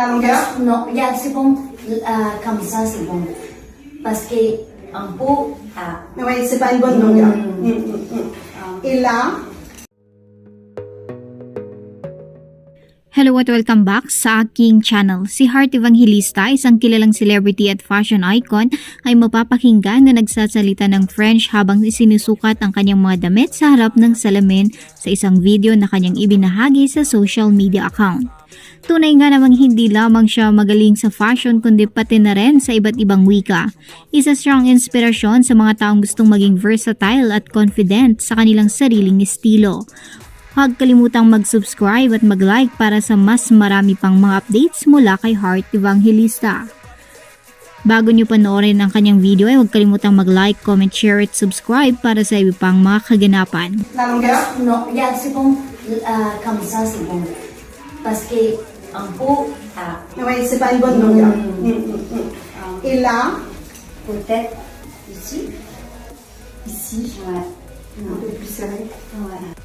La longueur? Non, regarde, c'est bon. Euh, comme ça, c'est bon. Parce que haut, ah, Mais oui, c'est pas une bonne longueur. Mm. Et là, Hello at welcome back sa aking channel. Si Heart Evangelista, isang kilalang celebrity at fashion icon, ay mapapakinggan na nagsasalita ng French habang isinusukat ang kanyang mga damit sa harap ng salamin sa isang video na kanyang ibinahagi sa social media account. Tunay nga namang hindi lamang siya magaling sa fashion kundi pati na rin sa iba't ibang wika. Isa siyang inspirasyon sa mga taong gustong maging versatile at confident sa kanilang sariling estilo. Huwag kalimutang mag-subscribe at mag-like para sa mas marami pang mga updates mula kay Heart Evangelista. Bago nyo panoorin ang kanyang video ay huwag kalimutang mag-like, comment, share at subscribe para sa iba pang mga kaganapan. la longueur non, regarde, c'est bon. Euh, comme ça, c'est bon. Parce que en haut, ah, c'est pas une bonne longueur. Mm. Mm, mm, là, peut-être ici. Ici, ouais. un peu plus serré. Ouais.